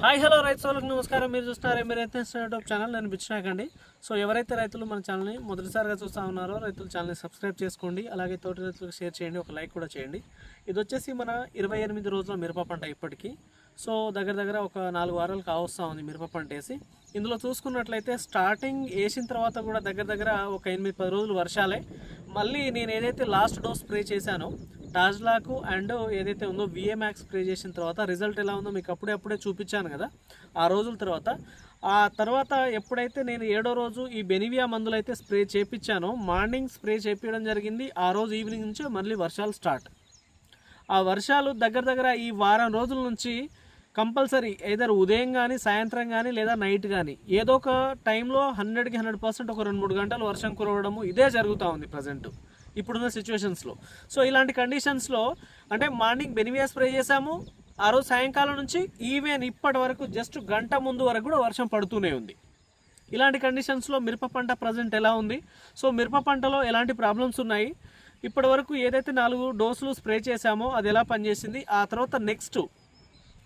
Hi hello రైతు సోళ్ళకి నమస్కారం. మీరు చూస్తున్నారు మీరు అయితే యూట్యూబ్ ఛానల్. నేను బిచ్చినాకండి సో ఎవరైతే రైతులు మన ఛానల్ని మొదటిసారిగా చూస్తూ ఉన్నారో రైతులు ఛానల్ని సబ్స్క్రైబ్ చేసుకోండి. అలాగే తోటి రైతులకు షేర్ చేయండి. ఒక లైక్ కూడా చేయండి. ఇది వచ్చేసి మన ఇరవై ఎనిమిది రోజుల మిరప పంట ఇప్పటికీ. సో దగ్గర దగ్గర ఒక నాలుగు వారాలు కావస్తూ ఉంది మిరప పంట వేసి. ఇందులో చూసుకున్నట్లయితే స్టార్టింగ్ వేసిన తర్వాత కూడా దగ్గర దగ్గర ఒక ఎనిమిది పది రోజులు వర్షాలే. మళ్ళీ నేను ఏదైతే లాస్ట్ డోస్ స్ప్రే చేశానో టాజ్లాకు అండ్ ఏదైతే ఉందో విఏ మ్యాక్స్ స్ప్రే చేసిన తర్వాత రిజల్ట్ ఎలా ఉందో మీకు అప్పుడే అప్పుడే చూపించాను కదా. ఆ రోజుల తర్వాత. ఆ తర్వాత ఎప్పుడైతే నేను ఏడో రోజు ఈ బెనివియా మందులు అయితే స్ప్రే చేపించానో మార్నింగ్ స్ప్రే చేపించడం జరిగింది. ఆ రోజు ఈవినింగ్ నుంచి మళ్ళీ వర్షాలు స్టార్ట్ ఆ వర్షాలు దగ్గర దగ్గర ఈ వారం రోజుల నుంచి కంపల్సరీ ఏదర్ ఉదయం కానీ సాయంత్రం కానీ లేదా నైట్ కానీ ఏదో ఒక టైంలో హండ్రెడ్కి హండ్రెడ్ పర్సెంట్ ఒక రెండు మూడు గంటలు వర్షం కురవడము ఇదే జరుగుతూ ఉంది ప్రజెంట్ ఇప్పుడున్న సిచ్యువేషన్స్లో సో ఇలాంటి కండిషన్స్లో అంటే మార్నింగ్ బెనివియా స్ప్రే చేసాము ఆ రోజు సాయంకాలం నుంచి ఈవెన్ ఇప్పటి వరకు జస్ట్ గంట ముందు వరకు కూడా వర్షం పడుతూనే ఉంది. ఇలాంటి కండిషన్స్లో మిరప పంట ప్రజెంట్ ఎలా ఉంది? సో మిరప పంటలో ఎలాంటి ప్రాబ్లమ్స్ ఉన్నాయి? ఇప్పటి వరకు ఏదైతే నాలుగు డోసులు స్ప్రే చేశామో అది ఎలా పనిచేసింది? ఆ తర్వాత నెక్స్ట్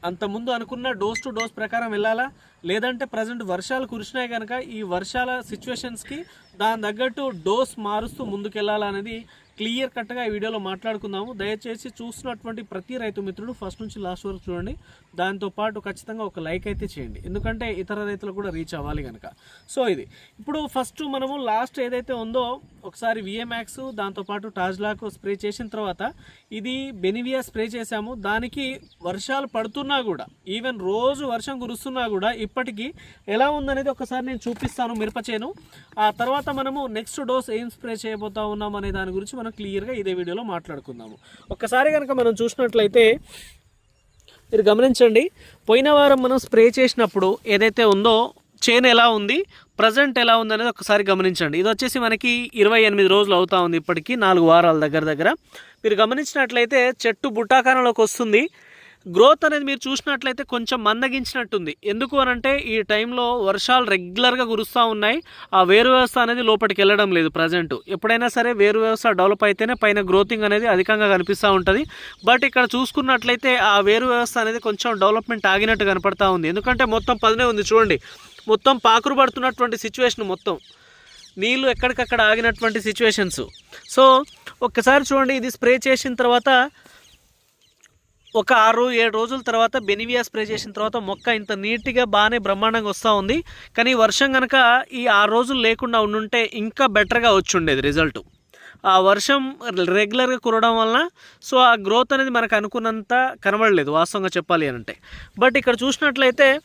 అంతకుముందు అనుకున్న డోస్ టు డోస్ ప్రకారం వెళ్ళాలా? లేదంటే ప్రజెంట్ వర్షాలు కురిసినాయి కనుక ఈ వర్షాల సిచ్యువేషన్స్కి దాని తగ్గట్టు డోస్ మారుస్తూ ముందుకెళ్ళాలా అనేది క్లియర్ కట్గా ఈ వీడియోలో మాట్లాడుకుందాము. దయచేసి చూస్తున్నటువంటి ప్రతి రైతు మిత్రుడు ఫస్ట్ నుంచి లాస్ట్ వరకు చూడండి. దాంతో పాటు ఖచ్చితంగా ఒక లైక్ అయితే చేయండి. ఎందుకంటే ఇతర రైతులు కూడా రీచ్ అవ్వాలి కనుక సో ఇది. ఇప్పుడు ఫస్ట్ మనము లాస్ట్ ఏదైతే ఉందో ఒకసారి విఎమ్యాక్స్ దాంతోపాటు టాజ్లాకు స్ప్రే చేసిన తర్వాత ఇది బెనివియా స్ప్రే చేశాము. దానికి వర్షాలు పడుతున్నా కూడా ఈవెన్ రోజు వర్షం కురుస్తున్నా కూడా ఇప్పటికీ ఎలా ఉందనేది ఒకసారి నేను చూపిస్తాను మిరప చేను. ఆ తర్వాత మనము నెక్స్ట్ డోస్ ఏం స్ప్రే చేయబోతా ఉన్నాం అనే దాని గురించి మనం క్లియర్గా ఇదే వీడియోలో మాట్లాడుకుందాము. ఒక్కసారి కనుక మనం చూసినట్లయితే మీరు గమనించండి పోయిన వారం మనం స్ప్రే చేసినప్పుడు ఏదైతే ఉందో చేను ఎలా ఉంది ప్రజెంట్ ఎలా ఉంది అనేది ఒకసారి గమనించండి. ఇది వచ్చేసి మనకి ఇరవై ఎనిమిది రోజులు అవుతా ఉంది ఇప్పటికీ నాలుగు వారాల దగ్గర దగ్గర. మీరు గమనించినట్లయితే చెట్టు బుట్టాకారంలోకి వస్తుంది. గ్రోత్ అనేది మీరు చూసినట్లయితే కొంచెం మందగించినట్టుంది. ఎందుకు అనంటే ఈ టైంలో వర్షాలు రెగ్యులర్గా కురుస్తూ ఉన్నాయి. ఆ వేరు వ్యవస్థ అనేది లోపలికి వెళ్ళడం లేదు ప్రజెంట్. ఎప్పుడైనా సరే వేరు వ్యవస్థ డెవలప్ అయితేనే పైన గ్రోతింగ్ అనేది అధికంగా కనిపిస్తూ ఉంటుంది. బట్ ఇక్కడ చూసుకున్నట్లయితే ఆ వేరు వ్యవస్థ అనేది కొంచెం డెవలప్మెంట్ ఆగినట్టు కనపడతా ఉంది. ఎందుకంటే మొత్తం పదినే ఉంది. చూడండి. మొత్తం పాకురు పడుతున్నటువంటి సిచ్యువేషన్ మొత్తం. నీళ్ళు ఎక్కడికక్కడ ఆగినటువంటి సిచ్యువేషన్స్ సో ఒక్కసారి చూడండి ఇది స్ప్రే చేసిన తర్వాత ఒక ఆరు ఏడు రోజుల తర్వాత బెనివియా స్ప్రే చేసిన తర్వాత మొక్క ఇంత నీట్గా బాగానే బ్రహ్మాండంగా వస్తూ ఉంది. కానీ వర్షం కనుక ఈ ఆరు రోజులు లేకుండా ఉండుంటే ఇంకా బెటర్గా వచ్చి ఉండేది రిజల్ట్ ఆ వర్షం రెగ్యులర్గా కురవడం వలన సో ఆ గ్రోత్ అనేది మనకు అనుకున్నంత కనబడలేదు వాస్తవంగా చెప్పాలి అని అంటే. బట్ ఇక్కడ చూసినట్లయితే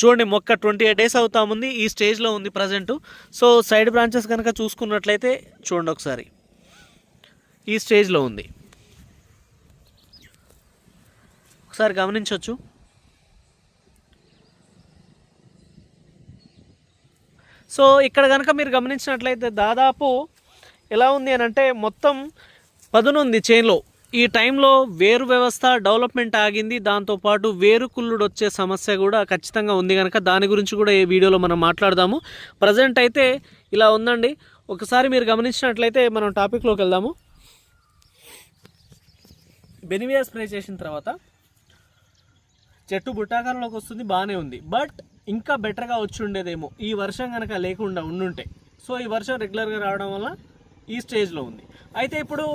చూడండి మొక్క ట్వంటీ ఎయిట్ డేస్ అవుతా ఉంది ఈ స్టేజ్లో ఉంది ప్రజెంట్. సో సైడ్ బ్రాంచెస్ కనుక చూసుకున్నట్లయితే చూడండి ఒకసారి. ఈ స్టేజ్లో ఉంది. ఒకసారి గమనించవచ్చు సో ఇక్కడ కనుక మీరు గమనించినట్లయితే దాదాపు ఎలా ఉంది అని అంటే మొత్తం పదునుంది చేన్లో ఈ టైంలో వేరు వ్యవస్థ డెవలప్మెంట్ ఆగింది. దాంతోపాటు వేరు కుళ్ళుడు వచ్చే సమస్య కూడా ఖచ్చితంగా ఉంది కనుక దాని గురించి కూడా ఈ వీడియోలో మనం మాట్లాడదాము. ప్రజెంట్ అయితే ఇలా ఉందండి. ఒకసారి మీరు గమనించినట్లయితే మనం టాపిక్లోకి వెళ్దాము. బెనివియా స్ప్రే చేసిన తర్వాత చెట్టు బుట్టాకారంలోకి వస్తుంది బాగానే ఉంది. బట్ ఇంకా బెటర్గా వచ్చి ఉండేదేమో. ఈ వర్షం కనుక లేకుండా ఉండుంటే. సో ఈ వర్షం రెగ్యులర్గా రావడం వల్ల ఈ స్టేజ్లో ఉంది. అయితే ఇప్పుడు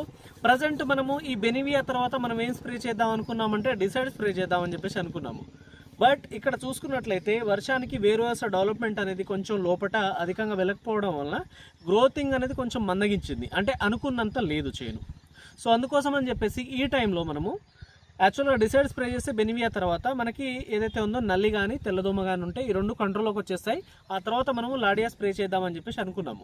ప్రజెంట్ మనము ఈ బెనివియా తర్వాత మనం ఏం స్ప్రే చేద్దాం అనుకున్నామంటే డిసైడ్ స్ప్రే చేద్దామని చెప్పేసి అనుకున్నాము. బట్ ఇక్కడ చూసుకున్నట్లయితే వర్షానికి వేరువేస డెవలప్మెంట్ అనేది కొంచెం లోపట అధికంగా వెళ్ళకపోవడం వల్ల గ్రోతింగ్ అనేది కొంచెం మందగించింది. అంటే అనుకున్నంత లేదు చేను. సో అందుకోసం అని చెప్పేసి ఈ టైంలో మనము యాక్చువల్గా డిసైడ్ స్ప్రే చేస్తే బెనివియా తర్వాత మనకి ఏదైతే ఉందో నల్లి కానీ తెల్లదోమ కానీ ఉంటే ఈ రెండు కంట్రోల్లోకి వచ్చేస్తాయి. ఆ తర్వాత మనము లాడియా స్ప్రే చేద్దామని చెప్పేసి అనుకున్నాము.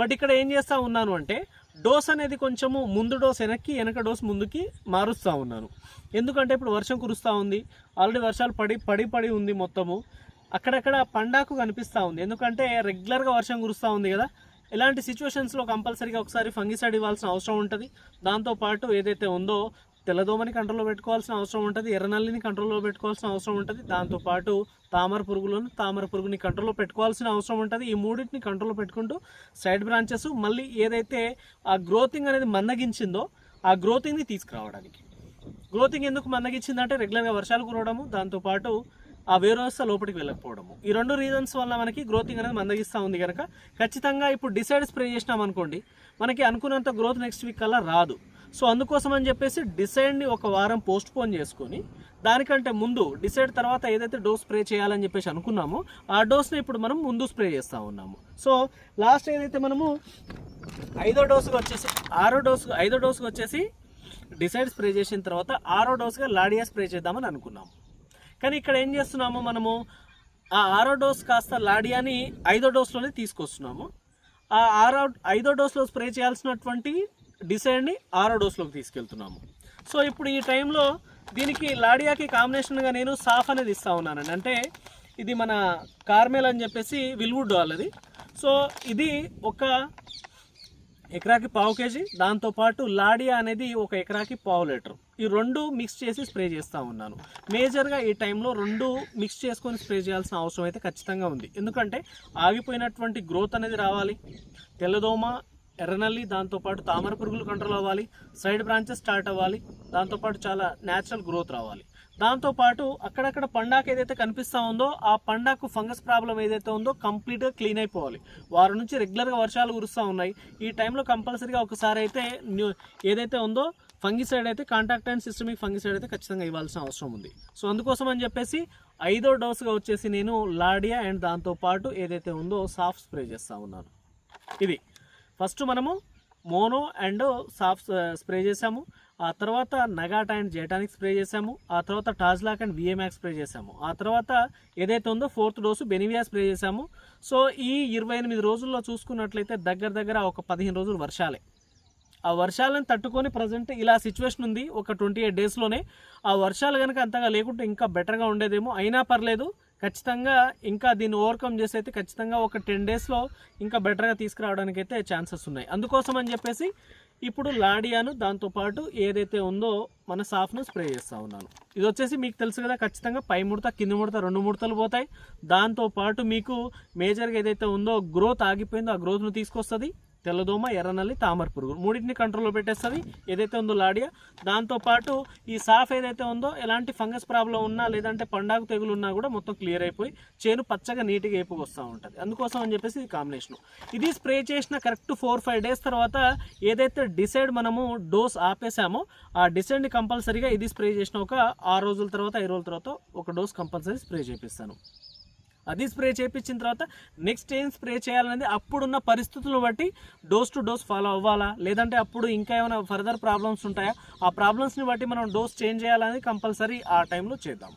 బట్ ఇక్కడ ఏం చేస్తూ ఉన్నాను అంటే డోస్ అనేది కొంచెము ముందు డోస్ వెనక్కి వెనక డోస్ ముందుకి మారుస్తూ ఉన్నాను. ఎందుకంటే ఇప్పుడు వర్షం కురుస్తూ ఉంది. ఆల్రెడీ వర్షాలు పడి పడి పడి ఉంది మొత్తము. అక్కడక్కడ పండాకు కనిపిస్తూ ఉంది. ఎందుకంటే రెగ్యులర్గా వర్షం కురుస్తూ ఉంది కదా. ఇలాంటి సిచ్యువేషన్స్లో కంపల్సరీగా ఒకసారి ఫంగిసైడ్ ఇవ్వాల్సిన అవసరం ఉంటుంది. దాంతోపాటు ఏదైతే ఉందో తెల్లదోమని కంట్రోల్లో పెట్టుకోవాల్సిన అవసరం ఉంటుంది ఎర్రనల్లిని కంట్రోల్లో పెట్టుకోవాల్సిన అవసరం ఉంటుంది. దాంతోపాటు తామర పురుగులను తామర పురుగుని కంట్రోల్లో పెట్టుకోవాల్సిన అవసరం ఉంటుంది. ఈ మూడింటిని కంట్రోల్లో పెట్టుకుంటూ సైడ్ బ్రాంచెస్ మళ్ళీ ఏదైతే ఆ గ్రోతింగ్ అనేది మందగించిందో ఆ గ్రోతింగ్ని తీసుకురావడానికి. గ్రోతింగ్ ఎందుకు మందగించిందంటే రెగ్యులర్గా వర్షాలు కురవడము దాంతోపాటు ఆ వేరు లోపలికి వెళ్ళకపోవడము. ఈ రెండు రీజన్స్ వల్ల మనకి గ్రోతింగ్ అనేది మందగిస్తూ ఉంది కనుక ఖచ్చితంగా ఇప్పుడు డిసైడ్ స్ప్రే చేసినాం అనుకోండి మనకి అనుకున్నంత గ్రోత్ నెక్స్ట్ వీక్ కల్లా రాదు. సో అందుకోసం అని చెప్పేసి డిసైడ్ని ఒక వారం పోస్ట్ పోన్ చేసుకొని దానికంటే ముందు డిసైడ్ తర్వాత ఏదైతే డోస్ స్ప్రే చేయాలని చెప్పేసి అనుకున్నామో ఆ డోస్ని ఇప్పుడు మనం ముందు స్ప్రే చేస్తూ ఉన్నాము. సో లాస్ట్ ఏదైతే మనము ఐదో డోసుగా వచ్చేసి ఆరో డోసు ఐదో డోసుగా వచ్చేసి డిసైడ్ స్ప్రే చేసిన తర్వాత ఆరో డోస్గా లాడియా స్ప్రే చేద్దామని అనుకున్నాము. కానీ ఇక్కడ ఏం చేస్తున్నాము మనము ఆ ఆరో డోస్ కాస్త లాడియాని ఐదో డోస్లోనే తీసుకొస్తున్నాము. ఆ ఆరో ఐదో డోస్లో స్ప్రే చేయాల్సినటువంటి డిసైడ్ని ఆరో డోస్లోకి తీసుకెళ్తున్నాము. సో ఇప్పుడు ఈ టైంలో దీనికి లాడియాకి కాంబినేషన్గా నేను సాఫ్ అనేది ఇస్తా ఉన్నానండి. అంటే ఇది మన కార్మెల్ అని చెప్పేసి విల్వుడ్ వాళ్ళది సో ఇది ఒక ఎకరాకి పావు కేజీ దాంతోపాటు లాడియా అనేది ఒక ఎకరాకి పావు లీటర్. ఈ రెండు మిక్స్ చేసి స్ప్రే చేస్తూ ఉన్నాను. మేజర్గా ఈ టైంలో రెండు మిక్స్ చేసుకొని స్ప్రే చేయాల్సిన అవసరం అయితే ఖచ్చితంగా ఉంది. ఎందుకంటే ఆగిపోయినటువంటి గ్రోత్ అనేది రావాలి. తెల్లదోమ ఎర్రనల్లి దాంతోపాటు తామర పురుగులు కంట్రోల్ అవ్వాలి సైడ్ బ్రాంచెస్ స్టార్ట్ అవ్వాలి దాంతోపాటు చాలా న్యాచురల్ గ్రోత్ రావాలి. దాంతోపాటు అక్కడక్కడ పండాకు ఏదైతే కనిపిస్తూ ఉందో ఆ పండాకు ఫంగస్ ప్రాబ్లం ఏదైతే ఉందో కంప్లీట్గా క్లీన్ అయిపోవాలి. వారి నుంచి రెగ్యులర్గా వర్షాలు కురుస్తూ ఉన్నాయి. ఈ టైంలో కంపల్సరీగా ఒకసారి అయితే న్యూ ఏదైతే ఉందో ఫంగిసైడ్ అయితే కాంటాక్ట్ అండ్ సిస్టమిక్ ఫంగిసైడ్ అయితే ఖచ్చితంగా ఇవ్వాల్సిన అవసరం ఉంది. సో అందుకోసం అని చెప్పేసి ఐదో డోస్గా వచ్చేసి నేను లాడియా అండ్ దాంతోపాటు ఏదైతే ఉందో సాఫ్ట్ స్ప్రే చేస్తూ ఉన్నాను. ఇది. ఫస్ట్ మనము మోనో అండ్ సాఫ్ట్ స్ప్రే చేసాము ఆ తర్వాత నగాట్ అండ్ జెటానిక్ స్ప్రే చేసాము ఆ తర్వాత టాజ్లాక్ అండ్ విఎమ్యాక్స్ స్ప్రే చేసాము ఆ తర్వాత ఏదైతే ఉందో ఫోర్త్ డోసు బెనివియా స్ప్రే చేసాము సో ఈ ఇరవై ఎనిమిది రోజుల్లో చూసుకున్నట్లయితే దగ్గర దగ్గర ఒక పదిహేను రోజులు వర్షాలే. ఆ వర్షాలను తట్టుకొని ప్రజెంట్ ఇలా సిచ్యువేషన్ ఉంది. ఒక ట్వంటీ ఎయిట్ డేస్లోనే ఆ వర్షాలు కనుక అంతగా లేకుంటే ఇంకా బెటర్గా ఉండేదేమో. అయినా పర్లేదు. ఖచ్చితంగా ఇంకా దీన్ని ఓవర్కమ్ చేసి అయితే ఖచ్చితంగా ఒక టెన్ డేస్లో ఇంకా బెటర్గా తీసుకురావడానికి అయితే ఛాన్సెస్ ఉన్నాయి. అందుకోసం అని చెప్పేసి ఇప్పుడు లాడియాను దాంతోపాటు ఏదైతే ఉందో మన సాఫ్ను స్ప్రే చేస్తూ ఉన్నాను. ఇది వచ్చేసి మీకు తెలుసు కదా ఖచ్చితంగా పై ముడత కింది ముడత రెండు ముడతలు పోతాయి. దాంతోపాటు మీకు మేజర్గా ఏదైతే ఉందో గ్రోత్ ఆగిపోయిందో ఆ గ్రోత్ను తీసుకొస్తుంది. తెల్లదోమ ఎర్రనల్లి తామర పురుగు. మూడింటిని కంట్రోల్లో పెట్టేస్తుంది. ఏదైతే ఉందో లాడియా దాంతోపాటు ఈ సాఫ్ ఏదైతే ఉందో ఎలాంటి ఫంగస్ ప్రాబ్లం ఉన్నా లేదంటే పండాకు తెగులు ఉన్నా కూడా మొత్తం క్లియర్ అయిపోయి చేను పచ్చగా నీట్గా ఏపుకు వస్తూ ఉంటుంది. అందుకోసం అని చెప్పేసి ఇది కాంబినేషన్. ఇది స్ప్రే చేసిన కరెక్ట్ ఫోర్ ఫైవ్ డేస్ తర్వాత ఏదైతే డిసైడ్ మనము డోస్ ఆపేసామో ఆ డిసైడ్ని కంపల్సరీగా ఇది స్ప్రే చేసిన ఒక ఆరు రోజుల తర్వాత ఐదు రోజుల తర్వాత ఒక డోస్ కంపల్సరీ స్ప్రే చేపిస్తాను. అది స్ప్రే చేయించిన తర్వాత నెక్స్ట్ ఏం స్ప్రే చేయాలనేది అప్పుడున్న పరిస్థితులను బట్టి డోస్ టు డోస్ ఫాలో అవ్వాలా? లేదంటే అప్పుడు ఇంకా ఏమైనా ఫర్దర్ ప్రాబ్లమ్స్ ఉంటాయా? ఆ ప్రాబ్లమ్స్ని బట్టి మనం డోస్ చేంజ్ చేయాలనేది కంపల్సరీ ఆ టైంలో చేద్దాం.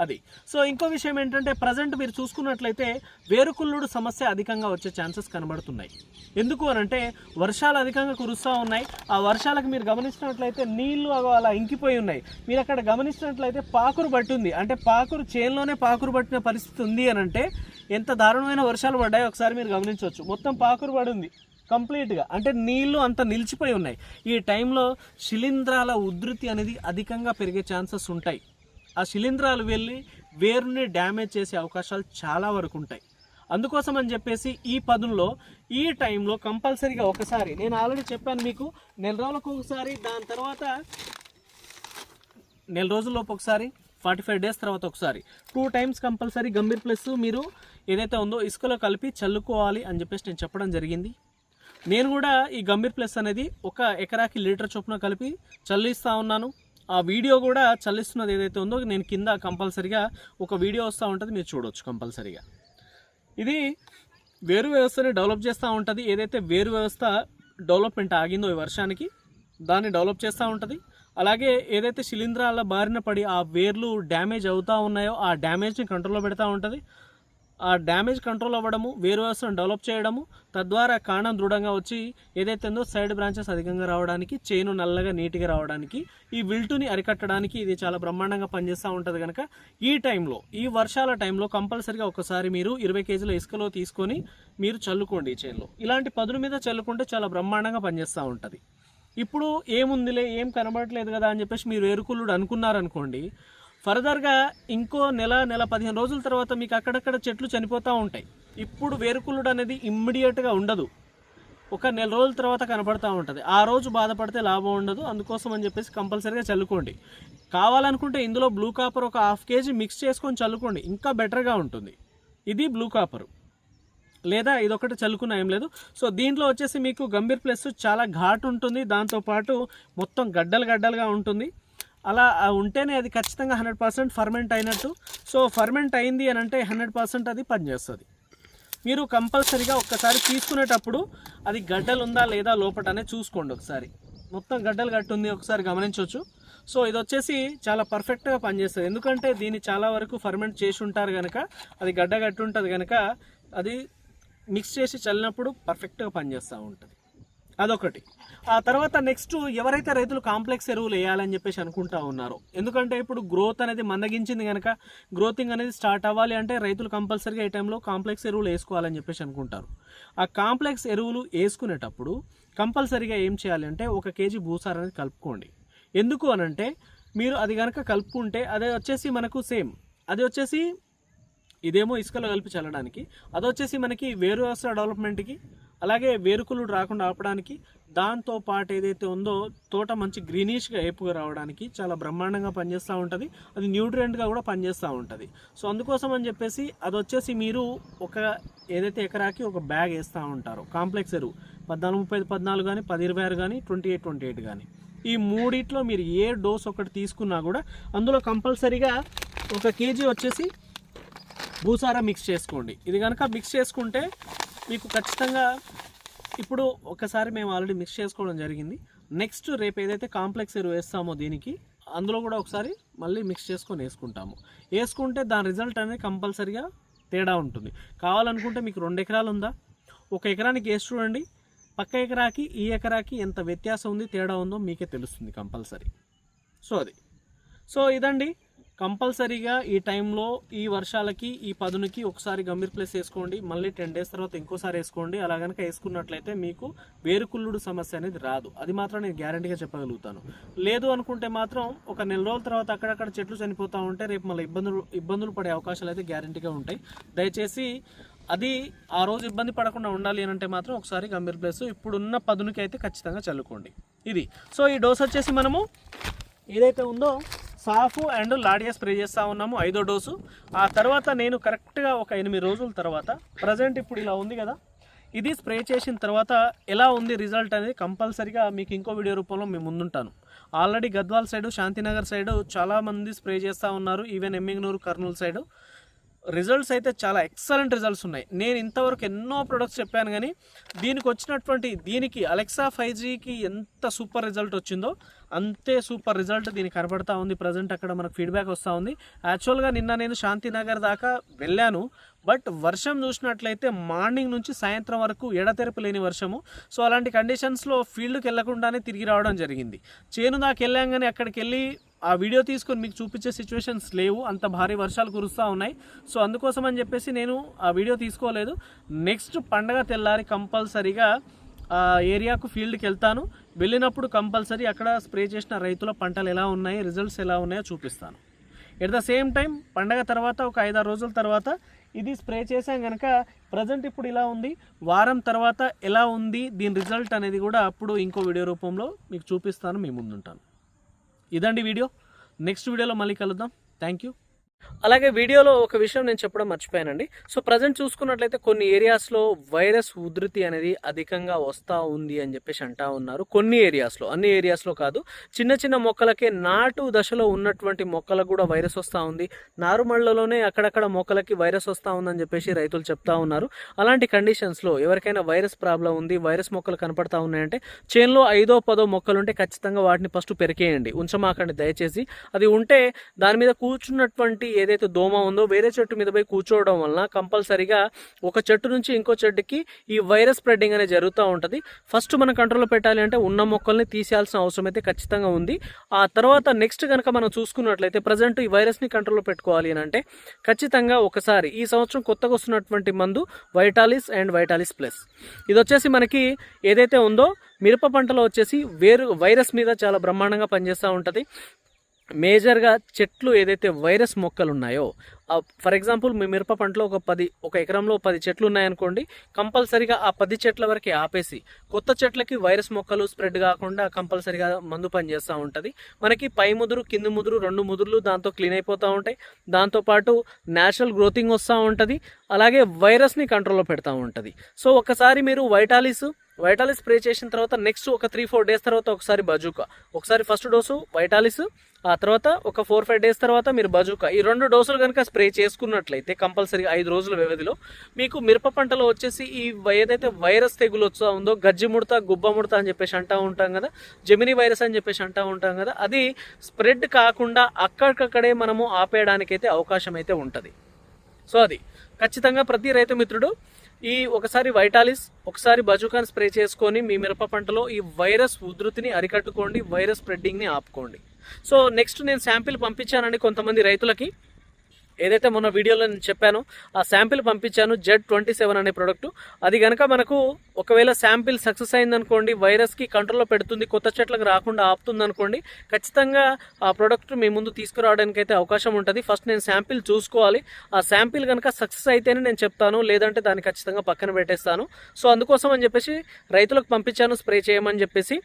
అది. సో ఇంకో విషయం ఏంటంటే ప్రజెంట్ మీరు చూసుకున్నట్లయితే వేరుకుల్లుడు సమస్య అధికంగా వచ్చే ఛాన్సెస్ కనబడుతున్నాయి. ఎందుకు అని అంటే వర్షాలు అధికంగా కురుస్తూ ఉన్నాయి. ఆ వర్షాలకు మీరు గమనించినట్లయితే నీళ్ళు అగో అలా ఇంకిపోయి ఉన్నాయి. మీరు అక్కడ గమనించినట్లయితే పాకురు పట్టింది. అంటే పాకురు చేన్లోనే పాకురు పట్టిన పరిస్థితి ఉంది అని అంటే ఎంత దారుణమైన వర్షాలు పడ్డాయో ఒకసారి మీరు గమనించవచ్చు. మొత్తం పాకురు పడింది. కంప్లీట్గా అంటే నీళ్ళు అంత నిలిచిపోయి ఉన్నాయి. ఈ టైంలో శిలీంధ్రాల ఉధృతి అనేది అధికంగా పెరిగే ఛాన్సెస్ ఉంటాయి. ఆ శిలీంధ్రాలు వెళ్ళి వేరుని డ్యామేజ్ చేసే అవకాశాలు చాలా వరకు ఉంటాయి. అందుకోసం అని చెప్పేసి ఈ పదుల్లో ఈ టైంలో కంపల్సరీగా ఒకసారి నేను ఆల్రెడీ చెప్పాను మీకు నెల రోజులకు ఒకసారి దాని తర్వాత నెల రోజుల్లోపు ఒకసారి ఫార్టీ ఫైవ్ డేస్ తర్వాత ఒకసారి. Two times compulsory Gambhir plus మీరు ఏదైతే ఉందో ఇసుకలో కలిపి చల్లుకోవాలి అని చెప్పేసి నేను చెప్పడం జరిగింది. నేను కూడా ఈ గంభీర్ ప్లస్ అనేది ఒక ఎకరాకి లీటర్ చొప్పున కలిపి చల్లిస్తూ ఉన్నాను. ఆ వీడియో కూడా చల్లిస్తున్నది ఏదైతే ఉందో నేను కింద కంపల్సరిగా ఒక వీడియో వస్తూ ఉంటుంది మీరు చూడవచ్చు కంపల్సరీగా. ఇది వేరు వ్యవస్థని డెవలప్ చేస్తూ ఉంటుంది. ఏదైతే వేరు వ్యవస్థ డెవలప్మెంట్ ఆగిందో ఈ వర్షానికి దాన్ని డెవలప్ చేస్తూ ఉంటుంది. అలాగే ఏదైతే శిలీంధ్రాల బారిన పడి ఆ వేర్లు డ్యామేజ్ అవుతూ ఉన్నాయో ఆ డ్యామేజ్ని కంట్రోల్లో పెడతా ఉంటుంది. ఆ డ్యామేజ్ కంట్రోల్ అవ్వడము వేరు డెవలప్ చేయడము తద్వారా కాండం దృఢంగా వచ్చి ఏదైతే ఉందో సైడ్ బ్రాంచెస్ అధికంగా రావడానికి చేను నల్లగా నీట్గా రావడానికి ఈ విల్టుని అరికట్టడానికి ఇది చాలా బ్రహ్మాండంగా పనిచేస్తూ ఉంటుంది కనుక ఈ టైంలో ఈ వర్షాల టైంలో కంపల్సరిగా ఒకసారి మీరు ఇరవై కేజీల ఇసుకలో తీసుకొని మీరు చల్లుకోండి ఈ చేనులో. ఇలాంటి పదుల మీద చల్లుకుంటే చాలా బ్రహ్మాండంగా పనిచేస్తూ ఉంటుంది. ఇప్పుడు ఏముందిలే ఏం కనబడట్లేదు కదా అని చెప్పేసి మీరు ఎరుకులుడు అనుకున్నారనుకోండి ఫర్దర్గా ఇంకో నెల నెల పదిహేను రోజుల తర్వాత మీకు అక్కడక్కడ చెట్లు చనిపోతూ ఉంటాయి. ఇప్పుడు వేరుకుళ్ళుడు అనేది ఇమ్మీడియట్గా ఉండదు. ఒక నెల రోజుల తర్వాత కనపడుతూ ఉంటుంది. ఆ రోజు బాధపడితే లాభం ఉండదు. అందుకోసం అని చెప్పేసి కంపల్సరీగా చల్లుకోండి. కావాలనుకుంటే ఇందులో బ్లూ కాపర్ ఒక హాఫ్ కేజీ మిక్స్ చేసుకొని చల్లుకోండి. ఇంకా బెటర్గా ఉంటుంది. ఇది బ్లూ కాపరు. లేదా ఇదొకటి చల్లుకున్న ఏం లేదు. సో దీంట్లో వచ్చేసి మీకు గంభీర్ ప్లస్ చాలా ఘాట్ ఉంటుంది. దాంతోపాటు మొత్తం గడ్డలు గడ్డలుగా ఉంటుంది. అలా ఉంటేనే అది ఖచ్చితంగా హండ్రెడ్ పర్సెంట్ ఫర్మెంట్ అయినట్టు. సో ఫర్మెంట్ అయింది అని అంటే హండ్రెడ్ పర్సెంట్ అది పనిచేస్తుంది. మీరు కంపల్సరీగా ఒక్కసారి తీసుకునేటప్పుడు అది గడ్డలు ఉందా లేదా లోపటనే అనేది చూసుకోండి ఒకసారి. మొత్తం గడ్డలు కట్టుంది ఒకసారి గమనించవచ్చు సో ఇది వచ్చేసి చాలా పర్ఫెక్ట్గా పనిచేస్తుంది. ఎందుకంటే దీన్ని చాలా వరకు ఫర్మెంట్ చేసి ఉంటారు కనుక అది గడ్డ గట్టు ఉంటుంది కనుక అది మిక్స్ చేసి చల్లినప్పుడు పర్ఫెక్ట్గా పనిచేస్తూ ఉంటుంది. అదొకటి. ఆ తర్వాత నెక్స్ట్ ఎవరైతే రైతులు కాంప్లెక్స్ ఎరువులు వేయాలని చెప్పేసి అనుకుంటా ఉన్నారో ఎందుకంటే ఇప్పుడు గ్రోత్ అనేది మందగించింది కనుక గ్రోతింగ్ అనేది స్టార్ట్ అవ్వాలి అంటే రైతులు కంపల్సరీగా ఈ టైంలో కాంప్లెక్స్ ఎరువులు వేసుకోవాలని చెప్పేసి అనుకుంటారు. ఆ కాంప్లెక్స్ ఎరువులు వేసుకునేటప్పుడు కంపల్సరీగా ఏం చేయాలి అంటే ఒక కేజీ భూసార్ అనేది కలుపుకోండి. ఎందుకు అనంటే మీరు అది కనుక కలుపుకుంటే అదే వచ్చేసి మనకు సేమ్ అది వచ్చేసి ఇదేమో ఇసుకలో కలిపి చల్లడానికి అది వచ్చేసి మనకి వేరు వ్యవస్థ డెవలప్మెంట్కి అలాగే వేరుకులు రాకుండా ఆపడానికి దాంతో పాటు ఏదైతే ఉందో తోట మంచి గ్రీనిష్గా ఏపుగా రావడానికి చాలా బ్రహ్మాండంగా పనిచేస్తూ ఉంటుంది. అది న్యూట్రియంట్గా కూడా పనిచేస్తూ ఉంటుంది. సో అందుకోసం అని చెప్పేసి అది వచ్చేసి మీరు ఒక ఏదైతే ఎకరాకి ఒక బ్యాగ్ వేస్తూ ఉంటారో కాంప్లెక్స్ ఎరువు పద్నాలుగు ముప్పై పద్నాలుగు కానీ పది ఇరవై ఆరు కానీ ట్వంటీ ఎయిట్ ట్వంటీ ఎయిట్ కానీ ఈ మూడిట్లో మీరు ఏ డోస్ ఒకటి తీసుకున్నా కూడా అందులో కంపల్సరీగా ఒక కేజీ వచ్చేసి భూసారా మిక్స్ చేసుకోండి. ఇది కనుక మిక్స్ చేసుకుంటే మీకు ఖచ్చితంగా ఇప్పుడు ఒకసారి మేము ఆల్రెడీ మిక్స్ చేసుకోవడం జరిగింది. నెక్స్ట్ రేపు ఏదైతే కాంప్లెక్స్ ఎరువు వేస్తామో దీనికి అందులో కూడా ఒకసారి మళ్ళీ మిక్స్ చేసుకొని వేసుకుంటాము. వేసుకుంటే దాని రిజల్ట్ అనేది కంపల్సరిగా తేడా ఉంటుంది. కావాలనుకుంటే మీకు రెండు ఎకరాలు ఉందా? ఒక ఎకరానికి వేసి చూడండి. పక్క ఎకరాకి ఈ ఎకరాకి ఎంత వ్యత్యాసం ఉంది తేడా ఉందో మీకే తెలుస్తుంది కంపల్సరీ. సో అది. సో ఇదండి. కంపల్సరీగా ఈ టైంలో ఈ వర్షాలకి ఈ పదునుకి ఒకసారి గంభీర్ ప్లేస్ వేసుకోండి. మళ్ళీ టెన్ డేస్ తర్వాత ఇంకోసారి వేసుకోండి. అలా కనుక వేసుకున్నట్లయితే మీకు వేరుకుల్లుడు సమస్య అనేది రాదు. అది మాత్రం నేను గ్యారంటీగా చెప్పగలుగుతాను. లేదు అనుకుంటే మాత్రం ఒక నెల రోజుల తర్వాత అక్కడక్కడ చెట్లు చనిపోతూ ఉంటే రేపు మళ్ళీ ఇబ్బందులు ఇబ్బందులు పడే అవకాశాలు అయితే గ్యారంటీగా ఉంటాయి. దయచేసి అది ఆ రోజు ఇబ్బంది పడకుండా ఉండాలి అని అంటే మాత్రం ఒకసారి గంభీర్ ప్లేస్ ఇప్పుడున్న పదునుకి అయితే ఖచ్చితంగా చల్లుకోండి. ఇది. సో ఈ డోస్ వచ్చేసి మనము ఏదైతే ఉందో సాఫ్ అండ్ లాడియా స్ప్రే చేస్తూ ఉన్నాము ఐదో డోసు. ఆ తర్వాత నేను కరెక్ట్గా ఒక ఎనిమిది రోజుల తర్వాత ప్రజెంట్ ఇప్పుడు ఇలా ఉంది కదా ఇది స్ప్రే చేసిన తర్వాత ఎలా ఉంది రిజల్ట్ అనేది కంపల్సరీగా మీకు ఇంకో వీడియో రూపంలో మేము ముందుంటాను. Already Gadwal side Shantinagar side చాలామంది స్ప్రే చేస్తూ ఉన్నారు even Yemmiganur Kurnool side. Results అయితే చాలా ఎక్సలెంట్ రిజల్ట్స్ ఉన్నాయి. నేను ఇంతవరకు ఎన్నో ప్రొడక్ట్స్ చెప్పాను కానీ దీనికి వచ్చినటువంటి దీనికి అలెక్సా ఫైవ్ జీకి ఎంత సూపర్ రిజల్ట్ వచ్చిందో అంతే సూపర్ రిజల్ట్ దీనికి కనబడతా ఉంది. ప్రజెంట్ అక్కడ మనకు ఫీడ్బ్యాక్ వస్తూ ఉంది. యాక్చువల్గా నిన్న నేను శాంతినగర్ దాకా వెళ్ళాను. బట్ వర్షం చూసినట్లయితే మార్నింగ్ నుంచి సాయంత్రం వరకు ఎడతెరపు లేని వర్షము. సో అలాంటి కండిషన్స్లో ఫీల్డ్కి వెళ్ళకుండానే తిరిగి రావడం జరిగింది. చేను దాకా వెళ్ళాం అక్కడికి వెళ్ళి ఆ వీడియో తీసుకొని మీకు చూపించే సిచ్యువేషన్స్ లేవు. అంత భారీ వర్షాలు కురుస్తూ ఉన్నాయి. సో అందుకోసం అని చెప్పేసి నేను ఆ వీడియో తీసుకోలేదు. నెక్స్ట్ పండగ తెల్లారి కంపల్సరీగా ఆ ఏరియాకు ఫీల్డ్కి వెళ్తాను. వెళ్ళినప్పుడు కంపల్సరీ అక్కడ స్ప్రే చేసిన రైతుల పంటలు ఎలా ఉన్నాయి రిజల్ట్స్ ఎలా ఉన్నాయో చూపిస్తాను. ఎట్ ద సేమ్ టైం పండగ తర్వాత ఒక ఐదారు రోజుల తర్వాత ఇది స్ప్రే చేసాం కనుక ప్రజెంట్ ఇప్పుడు ఇలా ఉంది. వారం తర్వాత ఎలా ఉంది దీని రిజల్ట్ అనేది కూడా అప్పుడు ఇంకో వీడియో రూపంలో మీకు చూపిస్తాను మీ ముందుంటాను. ఇదండి వీడియో నెక్స్ట్ వీడియోలో మళ్ళీ కలుద్దాం. థ్యాంక్ యూ అలాగే వీడియోలో ఒక విషయం నేను చెప్పడం మర్చిపోయానండి. సో ప్రజెంట్ చూసుకున్నట్లయితే కొన్ని ఏరియాస్లో వైరస్ ఉధృతి అనేది అధికంగా వస్తూ ఉంది అని చెప్పేసి అంటా ఉన్నారు. కొన్ని ఏరియాస్లో అన్ని ఏరియాస్లో కాదు. చిన్న చిన్న మొక్కలకే నాటు దశలో ఉన్నటువంటి మొక్కలకు కూడా వైరస్ వస్తూ ఉంది. నారుమళ్ళలోనే అక్కడక్కడ మొక్కలకి వైరస్ వస్తూ ఉందని చెప్పేసి రైతులు చెప్తా ఉన్నారు. అలాంటి కండిషన్స్లో ఎవరికైనా వైరస్ ప్రాబ్లం ఉంది వైరస్ మొక్కలు కనపడతా ఉన్నాయంటే చేన్లో ఐదో పదో మొక్కలు ఉంటే ఖచ్చితంగా వాటిని ఫస్ట్ పెరికేయండి. ఉంచమాకండి దయచేసి. అది ఉంటే దాని మీద కూర్చున్నటువంటి ఏదైతే దోమ ఉందో వేరే చెట్టు మీద పోయి కూర్చోవడం వలన కంపల్సరీగా ఒక చెట్టు నుంచి ఇంకో చెట్టుకి ఈ వైరస్ స్ప్రెడ్డింగ్ అనేది జరుగుతూ ఉంటుంది. ఫస్ట్ మనం కంట్రోల్లో పెట్టాలి అంటే ఉన్న మొక్కల్ని తీసేయాల్సిన అవసరం అయితే ఖచ్చితంగా ఉంది. ఆ తర్వాత నెక్స్ట్ కనుక మనం చూసుకున్నట్లయితే ప్రజెంట్ ఈ వైరస్ని కంట్రోల్లో పెట్టుకోవాలి అని అంటే ఖచ్చితంగా ఒకసారి ఈ సంవత్సరం కొత్తగా వస్తున్నటువంటి మందు వైటాలిస్ అండ్ వైటాలిస్ ప్లస్ ఇది వచ్చేసి మనకి ఏదైతే ఉందో మిరప పంటలో వచ్చేసి వేరు వైరస్ మీద చాలా బ్రహ్మాండంగా పనిచేస్తూ ఉంటుంది. మేజర్గా చెట్లు ఏదైతే వైరస్ మొక్కలు ఉన్నాయో ఫర్ ఎగ్జాంపుల్ మీ మిరప పంటలో ఒక పది ఒక ఎకరంలో పది చెట్లు ఉన్నాయనుకోండి కంపల్సరీగా ఆ పది చెట్ల వరకు ఆపేసి కొత్త చెట్లకి వైరస్ మొక్కలు స్ప్రెడ్ కాకుండా కంపల్సరీగా మందు పనిచేస్తూ ఉంటుంది. మనకి పై ముదురు కింది ముదురు రెండు ముదురులు దాంతో క్లీన్ అయిపోతూ ఉంటాయి. దాంతోపాటు న్యాచురల్ గ్రోతింగ్ వస్తూ ఉంటుంది. అలాగే వైరస్ని కంట్రోల్లో పెడతా ఉంటుంది. సో ఒకసారి మీరు వైటాలిస్ వైటాలిస్ స్ప్రే చేసిన తర్వాత నెక్స్ట్ ఒక త్రీ ఫోర్ డేస్ తర్వాత ఒకసారి బజూకా. ఒకసారి ఫస్ట్ డోసు వైటాలిస్ ఆ తర్వాత ఒక ఫోర్ ఫైవ్ డేస్ తర్వాత మీరు బజూకా ఈ రెండు డోసులు కనుక స్ప్రే చేసుకున్నట్లయితే కంపల్సరీ ఐదు రోజుల వ్యవధిలో మీకు మిరప పంటలో వచ్చేసి ఈ ఏదైతే వైరస్ తెగులు వస్తూ ఉందో గజ్జి ముడత గుబ్బ ముడత అని చెప్పేసి అంటూ ఉంటాం కదా జెమిని వైరస్ అని చెప్పేసి అంటూ ఉంటాం కదా అది స్ప్రెడ్ కాకుండా అక్కడికక్కడే మనము ఆపేయడానికైతే అవకాశం అయితే ఉంటుంది. సో అది. ఖచ్చితంగా ప్రతి రైతు మిత్రుడు ఈ ఒకసారి వైటాలిస్ ఒకసారి బజుకాన్ స్ప్రే చేసుకొని మీ మిరప పంటలో ఈ వైరస్ ఉధృతిని అరికట్టుకోండి వైరస్ స్ప్రెడ్డింగ్ని ఆపుకోండి. సో నెక్స్ట్ నేను శాంపిల్ పంపించానండి కొంతమంది రైతులకి ఏదైతే మొన్న వీడియోలో నేను చెప్పానో ఆ శాంపిల్ పంపించాను జెడ్ ట్వంటీ సెవెన్ అనే ప్రోడక్ట్ అది కనుక మనకు ఒకవేళ శాంపిల్ సక్సెస్ అయిందనుకోండి వైరస్కి కంట్రోల్లో పెడుతుంది కొత్త చెట్లకు రాకుండా ఆపుతుంది అనుకోండి ఖచ్చితంగా ఆ ప్రోడక్ట్ మీ ముందు తీసుకురావడానికి అయితే అవకాశం ఉంటుంది. ఫస్ట్ నేను శాంపిల్ చూసుకోవాలి. ఆ శాంపిల్ కనుక సక్సెస్ అయితేనే నేను చెప్తాను లేదంటే దాన్ని ఖచ్చితంగా పక్కన పెట్టేస్తాను. సో అందుకోసం అని చెప్పేసి రైతులకు పంపించాను స్ప్రే చేయమని చెప్పేసి.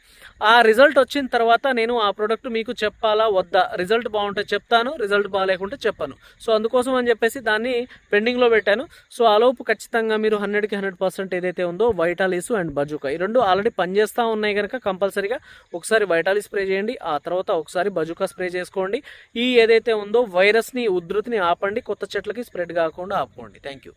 ఆ రిజల్ట్ వచ్చిన తర్వాత నేను ఆ ప్రోడక్ట్ మీకు చెప్పాలా? వద్దా? రిజల్ట్ బాగుంటే చెప్తాను రిజల్ట్ బాగాలేకుంటే చెప్పాను. సో అందుకోసం అని చెప్పేసి దాన్ని పెండింగ్లో పెట్టాను. సో ఆలోపు ఖచ్చితంగా మీరు హండ్రెడ్కి హండ్రెడ్ పర్సెంట్ ఏదైతే ఉందో వైటాలిస్ అండ్ బజుకా. ఈ రెండు ఆల్రెడీ పనిచేస్తూ ఉన్నాయి కనుక కంపల్సరీగా ఒకసారి వైటాలిస్ స్ప్రే చేయండి ఆ తర్వాత ఒకసారి బజుకా స్ప్రే చేసుకోండి. ఈ ఏదైతే ఉందో వైరస్ని ఉధృతిని ఆపండి కొత్త చెట్లకి స్ప్రెడ్ కాకుండా ఆపుకోండి. Thank you.